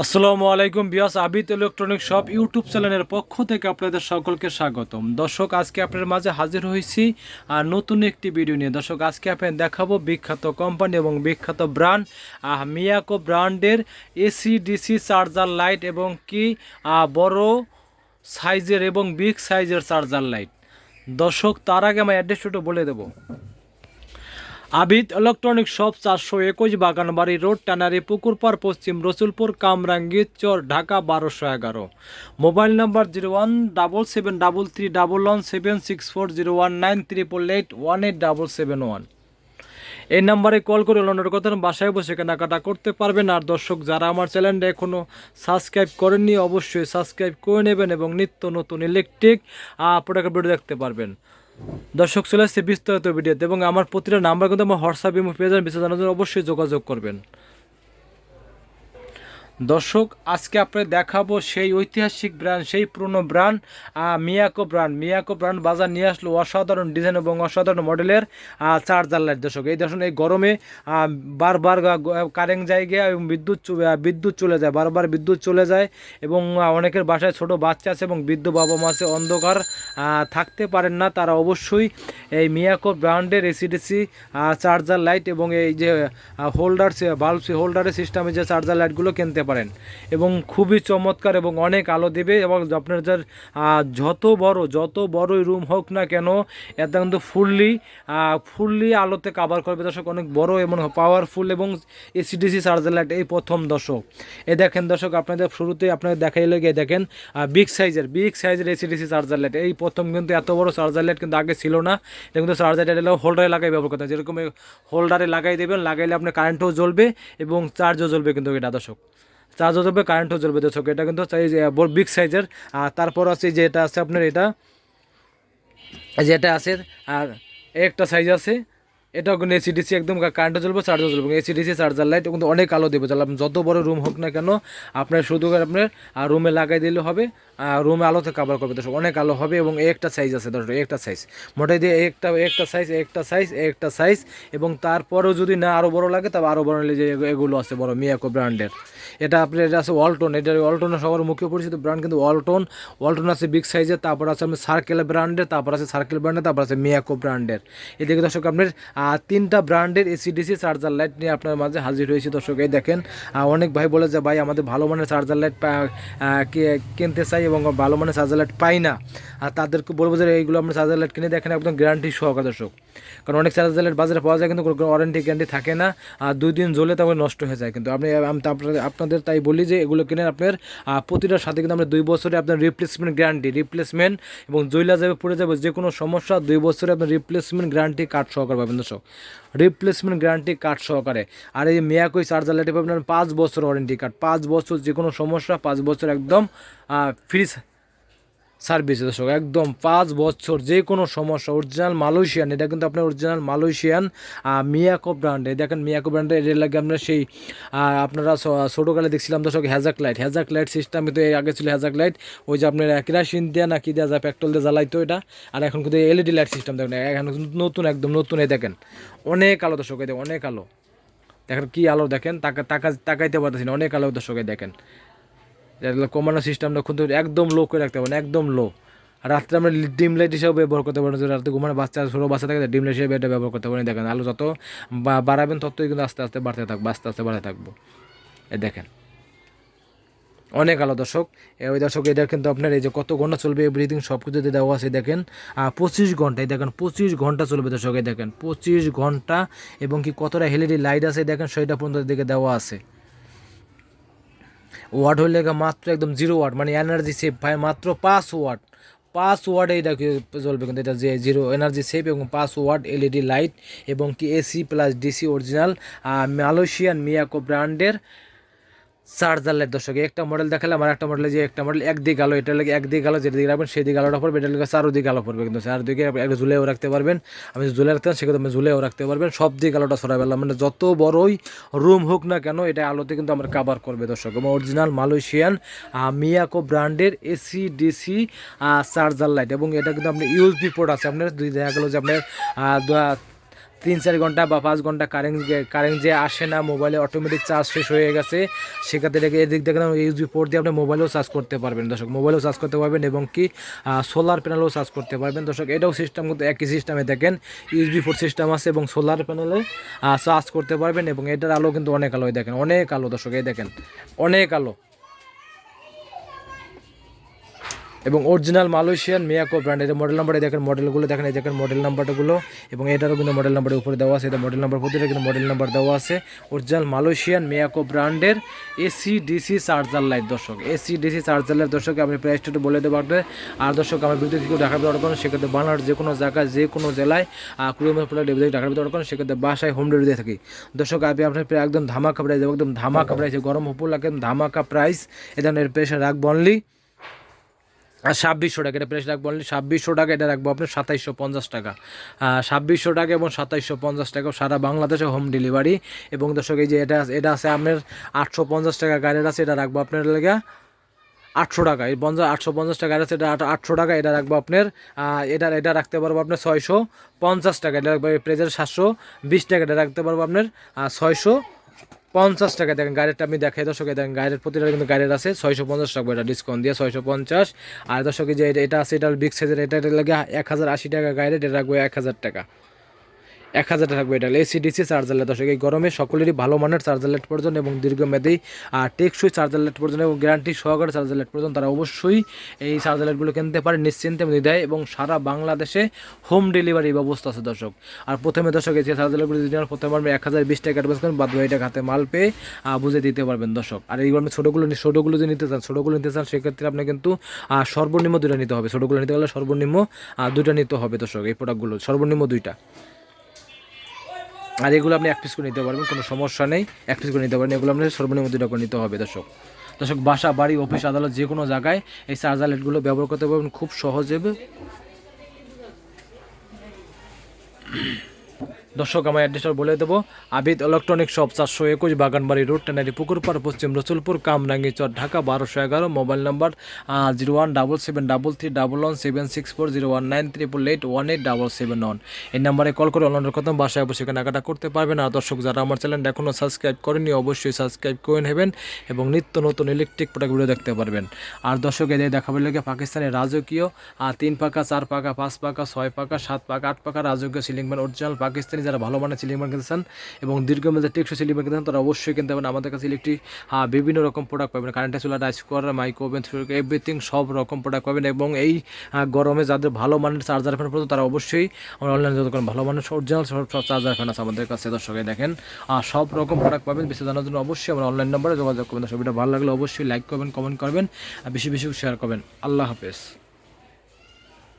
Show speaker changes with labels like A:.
A: আসসালামু আলাইকুম বিয়াস, Abid electronic shop YouTube চ্যানেলের পক্ষ থেকে আপনাদের সকলকে স্বাগতম। দর্শক, আজকে আপনার মাঝে হাজির হয়েছি, আর নতুন একটি ভিডিও নিয়ে। দর্শক, আজকে আপনার দেখাবো বিখ্যাত কোম্পানি এবং বিখ্যাত ব্র্যান্ড মিয়াকো ব্র্যান্ডের এসি ডিসি চার্জার লাইট এবং কি বড় সাইজের এবং বিগ সাইজের চার্জার লাইট। দর্শক, তার আগে আমি অ্যাড্রেসটা বলে দেবো। আবিদ ইলেকট্রনিক শপ চারশো একুশ বাগানবাড়ি রোড টানারি পুকুরপাড় পশ্চিম রসুলপুর, কামরাঙ্গীর চর, ঢাকা বারোশো এগারো। Mobile number zero one double seven double three double one seven six four zero one nine triple eight one eight double seven one. এই নাম্বারে কল করে লন্ডনের কথা বাসায় বসে কেনাকাটা করতে পারবেন। আর দর্শক, যারা আমার চ্যানেলটা এখনও সাবস্ক্রাইব করেননি, অবশ্যই সাবস্ক্রাইব করে নেবেন এবং নিত্য নতুন ইলেকট্রিক প্রোডাক্ট ভিডিও দেখতে পারবেন। দর্শক, চলে আসছে বিস্তারিত ভিডিওতে এবং আমার প্রতিটা নাম্বার কিন্তু আমার হোয়াটসঅ্যাপ এবং যাবেন বিস্তারিত জানার জন্য অবশ্যই যোগাযোগ করবেন। দর্শক, আজকে আপনাদের দেখাবো সেই ঐতিহাসিক ব্র্যান্ড সেই পুরনো brand Miyako brand Miyako brand বাজার নিয়ে আসলো অসাধারণ ডিজাইন এবং অসাধারণ মডেলের চার্জার লাইট দর্শক। এই দর্শন এই গরমে বারবার কারেন্ট জায়গায় এবং বিদ্যুৎ বিদ্যুৎ চলে যায়। বারবার বিদ্যুৎ চলে যায় এবং অনেকের বাসায় ছোট বাচ্চা আছে এবং বৃদ্ধ বাবা মা আছে, অন্ধকার থাকতে পারেন না। তারা অবশ্যই এই মিয়াকো ব্র্যান্ডের এসিডিসি চার্জার লাইট এবং এই যে হোল্ডার বাল্ব হোল্ডারের সিস্টেমে যে চার্জার লাইটগুলো কিনতে পারেন। এবং খুবই চমৎকার এবং অনেক আলো দেবে এবং আপনার যার যত বড়, যত বড়ই রুম হোক না কেন এটা কিন্তু ফুললি ফুললি আলোতে কাভার করবে দর্শক। অনেক বড় এবং পাওয়ারফুল এবং এসিডিসি চার্জার লাইট এই প্রথম দর্শক। এ দেখেন দর্শক, আপনাদের শুরুতেই আপনাদের দেখাই লেগে দেখেন বিগ সাইজের বিগ সাইজের এসিডিসি চার্জার লাইট এই প্রথম কিন্তু এত বড় চার্জার লাইট কিন্তু আগে ছিল না। এটা কিন্তু চার্জার লাইট হোল্ডারে লাগাই ব্যবহার করতে যেরকম হোল্ডারে লাগাই দেবেন, লাগাইলে আপনার কারেন্টও জ্বলবে এবং চার্জও জ্বলবে কিন্তু এটা দর্শক। চার্জও চলবে কারেন্টও চলবে দর্শক এটা কিন্তু বিগ সাইজের আর তারপর আছে যে এটা আছে আপনার এটা, যেটা আছে, আর একটা সাইজ আছে। এটাও কিন্তু এসিডিসি একদম কারেন্টও জ্বলবে চার্জও জ্বলবে। এসিডিসি চার্জার লাইট কিন্তু অনেক আলো দেবে। তাহলে আপনি যত বড় রুম হোক না কেন, আপনার শুধু আপনার রুমে লাগাই দিলে হবে রুমে আলোতে কাভার করবে। দর্শক, অনেক আলো হবে এবং একটা সাইজ আছে, দর্শক একটা সাইজ মোটাই দিয়ে একটা একটা সাইজ একটা সাইজ একটা সাইজ এবং তারপরেও যদি না আরও বড় লাগে, তবে আরও বড় যে এগুলো আছে, বড় মিয়াকো ব্র্যান্ডের এটা আপনার এটা আছে ওয়ালটন এটা ওয়ালটনের সবার মুখে পরিচিত ব্র্যান্ড কিন্তু ওয়ালটন ওয়ালটন আছে বিগ সাইজের তারপর আছে আপনার সার্কেল ব্র্যান্ডের তারপর আছে সার্কেল ব্র্যান্ডের তারপর আছে মিয়াকো ব্র্যান্ডের এদিকে দর্শক, আপনার তিনটা ব্র্যান্ডের এসিডিসি চার্জার লাইট নিয়ে আপনার মাঝে হাজির হয়েছে। দর্শক, এই দেখেন অনেক ভাই বলে যে, ভাই, আমাদের ভালো মানের চার্জার লাইট কিনতে চাই এবং ভালো মানের চার্জার লাইট পাই না। আর তাদেরকে বলব যে, এইগুলো আপনার চার্জার লাইট কিনে দেখেন, একদম গ্যারান্টি সহকার, দর্শক। কারণ অনেক চার্জার বাজারে পাওয়া যায় কিন্তু ওয়ারেন্টি গ্যারান্টি থাকে না। আর দুই দিন জ্বলে তারপরে নষ্ট হয়ে যায়। কিন্তু আপনি আপনাদের তাই বলি যে এগুলো কিনেন আপনার প্রতিটার সাথে কিন্তু আমরা দুই বছরে আপনার রিপ্লেসমেন্ট গ্যারান্টি রিপ্লেসমেন্ট এবং জইলা যাবে, পড়ে যাবে যে কোনো সমস্যা, দুই বছরে আপনার রিপ্লেসমেন্ট গ্যারান্টি কার্ড সহকারে পাবেন দর্শক। রিপ্লেসমেন্ট গ্যারান্টি কার্ড সহকারে। আর এই মিয়াকই চার্জার লাইটে পাবেন পাঁচ বছর ওয়ারেন্টি কার্ড পাঁচ বছর যে কোনো সমস্যা, পাঁচ বছর একদম ফ্রি সার্ভিস, দর্শক, একদম পাঁচ বছর যে কোনো সমস্যা অরিজিনাল মালয়েশিয়ান, এটা কিন্তু আপনার অরিজিনাল মালয়েশিয়ান মিয়াকো ব্র্যান্ড দেখেন মিয়াকো ব্র্যান্ডে এর লাগে আপনার সেই আপনারা ছোটোকালে দেখছিলাম, দর্শক হ্যাজাক লাইট হ্যাজাক লাইট সিস্টেম তো আগে ছিল হ্যাজাক লাইট ওই যে আপনার কেরাসিন দেওয়া না কি দেওয়া যায় পেট্রোল দিয়ে জ্বালাইতো এটা, আর এখন কিন্তু এলইডি লাইট সিস্টেম দেখেন, এখন নতুন, একদম নতুন, এই দেখেন, অনেক আলো দর্শক, এই দেখেন, অনেক আলো, দেখেন কী আলো দেখেন, তাকা তাকা, তাকাইতে পারতেছি না, অনেক আলো দর্শকে দেখেন কমানো সিস্টেমটা কিন্তু একদম লো করে রাখতে পারেন একদম লো আর রাত্রে আমরা ডিম লাইট হিসাবে ব্যবহার করতে পারেন রাত্রে ঘুমানো বাচ্চা, ছোটো বাচ্চা থাকে, ডিম লাইট হিসেবে এটা ব্যবহার করতে পারেন দেখেন, আলো যত বাড়াবেন, ততই কিন্তু আস্তে আস্তে বাড়তে থাকব, আস্তে আস্তে বাড়তে থাকব। এ দেখেন, অনেক আলো দর্শক। ওই দর্শক এটা কিন্তু আপনার এই যে কত ঘণ্টা চলবে এভরিথিং সব কিছু দিয়ে দেওয়া আছে, দেখেন পঁচিশ ঘণ্টা, এই দেখেন, পঁচিশ ঘণ্টা চলবে দর্শক, এই দেখেন, পঁচিশ ঘণ্টা, এবং কি কতটা এলইডি লাইট আছে, দেখেন সেটা পর্যন্ত দিকে দেওয়া আছে। ওয়াট হইলে মাত্র একদম জিরো ওয়াট মানে এনার্জি সেভ ভাই, মাত্র পাঁচ ওয়াট পাঁচ ওয়াট এইটা চলবে কিন্তু, এটা যে জিরো এনার্জি সেভ এবং পাঁচ ওয়াট এলইডি লাইট এবং কি AC plus DC original Malaysian Miyako ব্র্যান্ডের চার্জার লাইট দর্শক একটা মডেল দেখালাম আর একটা মডেলে যে একটা মডেল একদিক আলো এটা লাগে একদিক আলো, যেদিকে রাখবেন সেদিকে আলোটা পড়বে এটা লাগে চারোদিকে আলো পড়বে কিন্তু চারদিকে একটা ঝুলেও রাখতে পারবেন। আমি ঝুলে রাখতে সেক্ষেত্রে আপনি ঝুলেও রাখতে পারবেন। সব দিক আলোটা পেলাম মানে যত বড়ই রুম হোক না কেন, এটা আলোতে কিন্তু আমার কাভার করবে দর্শক। এবং অরিজিনাল মালয়েশিয়ান মিয়াকো ব্র্যান্ডের এসি ডিসি চার্জার লাইট এবং এটা কিন্তু আপনার ইউএসবি পোর্ট আছে। আপনার দুই দেখা গেলো যে আপনার তিন চার ঘণ্টা বা পাঁচ ঘণ্টা কারেন্ট কারেন্ট যে আসে না মোবাইলে অটোমেটিক চার্জ শেষ হয়ে গেছে, সেক্ষেত্রে এদিক থেকে ইউজবি পোর্ট দিয়ে আপনি মোবাইলেও চার্জ করতে পারবেন। দর্শক মোবাইলেও চার্জ করতে পারবেন এবং কি সোলার প্যানেলও চার্জ করতে পারবেন। দর্শক, এটাও সিস্টেম কিন্তু একই সিস্টেমে দেখেন ইউজবি পোর্ট সিস্টেম আছে এবং সোলার প্যানেলে চার্জ করতে পারবেন এবং এটার আলো কিন্তু অনেক আলো দেখেন, অনেক আলো। দর্শক, এই দেখেন, অনেক আলো। এবং অরিজিনাল মালয়েশিয়ান মিয়াকো ব্র্যান্ডের মডেল নাম্বারে দেখেন মডেলগুলো দেখেন এই দেখেন মডেল নাম্বারগুলো এবং এটারও কিন্তু মডেল নাম্বারের উপরে দেওয়া আছে এটা মডেল নাম্বার প্রতিটা কিন্তু মডেল নাম্বার দেওয়া আছে অরিজিনাল মালয়েশিয়ান মিয়াকো ব্র্যান্ডের এসি ডিসি চার্জার লাইট দর্শক এসি ডিসি চার্জার লাইট দর্শক, আপনি প্রাইসটা একটু বলে দেবো আপনার আর দর্শক, আমার বিদ্যুৎ কেউ ঢাকার ভিতরে করেন, সেক্ষেত্রে বানার যে কোনো জায়গায়, যে কোনো জেলায় কুড়ি প্রোডাক্ট ডেলিভারি ঢাকার ভিতরে করেন, সেক্ষেত্রে বাসায় হোম ডেলিভারি থাকি। দর্শক আমি আপনার প্রায় একদম ধামাকা প্রাইস একদম ধামাকা প্রাইস গরম উপর লাগে ধামাকা প্রাইস এ ধরনের প্রেশার রাখব অনলি আর ছাব্বিশশো টাকা, এটা প্রেস রাখব অনলি ছাব্বিশশো টাকা এটা রাখব আপনার সাতাইশশো পঞ্চাশ টাকা। ছাব্বিশশো টাকা এবং সাতাইশশো পঞ্চাশ টাকা সারা বাংলাদেশে হোম ডেলিভারি এবং দর্শক, এই যে এটা এটা আছে আপনার আটশো পঞ্চাশ টাকা গাড়ির আছে, এটা রাখব আপনার লেগে আটশো টাকা। এই পঞ্চাশ, আটশো পঞ্চাশ টাকা আছে, এটা আট- আটশো টাকা, এটা রাখব আপনার এটা এটা রাখতে পারব আপনার ছয়শো পঞ্চাশ টাকা। এটা রাখব প্রেজের সাতশো বিশ টাকা, এটা রাখতে পারব আপনার ছয়শো পঞ্চাশ টাকা দেখেন, গাড়িটা আমি দেখাই, দর্শকে দেখেন, গাড়ির প্রতিটা কিন্তু গাড়ির আছে, ছয়শো পঞ্চাশ টাকা এটা ডিসকাউন্ট দিয়ে ছয়শো পঞ্চাশ। আর দর্শকে যে এটা- আছে, এটা বিগ সাইজের এটা লাগে এক হাজার আশি টাকা গাড়ি এটা রাখব এক হাজার টাকা। এক হাজার থাকবে এটা এসিডিসি চার্জার লাইট দর্শক এই গরমে সকলেরই ভালো মানের চার্জার লাইট প্রয়োজন এবং দীর্ঘমেয়াদী আর টেকসই চার্জার লাইট প্রয়োজন এবং গ্যারান্টি সহকারে চার্জার লাইট প্রয়োজন। তারা অবশ্যই এই চার্জার লাইটগুলো কিনতে পারে, নিশ্চিন্তে দেয় এবং সারা বাংলাদেশে হোম ডেলিভারি ব্যবস্থা আছে দর্শক। আর প্রথমে দর্শক, এই চার্জার লাইটগুলো যদি প্রথমে আপনি এক হাজার বিশ টাকা অ্যাডভান্স করেন, বাদ বাকি টাকা হাতে মাল পেয়ে বুঝে দিতে পারবেন দর্শক। আর এই গরমে ছোটোগুলো ছোটোগুলো যদি নিতে চান, ছোটোগুলো নিতে চান, সেক্ষেত্রে আপনি কিন্তু সর্বনিম্ন দুইটা নিতে হবে। ছোটোগুলো নিতে গেলে সর্বনিম্ন দুইটা নিতে হবে দর্শক, এই প্রোডাক্টগুলো সর্বনিম্ন দুইটা। আর এগুলো আপনি এক পিস করে নিতে পারবেন, কোনো সমস্যা নেই। এক পিস করে নিতে পারবেন এগুলো আপনি সর্বনিম্ন করে নিতে হবে, দর্শক। দর্শক, বাসা, বাড়ি, অফিস, আদালত, যে কোনো জায়গায় এই চার্জার লাইটগুলো ব্যবহার করতে পারবেন, খুব সহজে। দর্শক আমার অ্যাড্রেসটা বলে দেবো আবিদ ইলেকট্রনিক শপ চারশো একুশ বাগানবাড়ি রোড টেনারি পুকুরপাড় পশ্চিম রসুলপুর কামরাঙ্গি চর ঢাকা বারোশো এগারো mobile number zero one double seven double three double one seven six four zero one nine triple eight one eight double seven one এই নাম্বারে কল করে অনলাইনের কথা বাসায় বসে কেনাকাটা করতে পারবেন। আর দর্শক যারা আমার চ্যানেলটা এখনও সাবস্ক্রাইব করেনি অবশ্যই সাবস্ক্রাইব করে নেবেন এবং নিত্য নতুন ইলেকট্রিক প্রোডাক্ট ভিডিও দেখতে পারবেন। আর দর্শক এদের দেখাবে লেগে পাকিস্তানের রাজকীয় আহ, তিন পাকা চার পাকা পাঁচ পাকা ছয় পাকা সাত পাকা আট পাকা রাজকীয় সিলিং ম্যান অরিজিনাল পাকিস্তানি যারা ভালো মানের সিলিং কিনতে চান এবং দীর্ঘমেয়াদী টেকসই সিলিং কিনতে চান, তারা অবশ্যই কিনতে পারেন। আমাদের কাছে ইলেকট্রিক বিভিন্ন রকম প্রোডাক্ট পাবেন। কারেন্টের চুলা rice cooker micro oven everything সব রকম প্রোডাক্ট পাবেন এবং এই গরমে যাদের ভালো মানের চার্জার ফ্যান প্রয়োজন তারা অবশ্যই আমরা অনলাইনে যত ভালো মানের অরিজিনাল সব সব চার্জার ফ্যান আছে আমাদের কাছে, দর্শকে দেখেন। আর সব রকম প্রোডাক্ট পাবেন। বেশি জানার জন্য অবশ্যই আমরা অনলাইন নম্বরে যোগাযোগ করবেন। ছবিটা ভালো লাগলে অবশ্যই লাইক করবেন কমেন্ট করবেন, আর বেশি বেশি শেয়ার করবেন। আল্লাহ হাফেজ।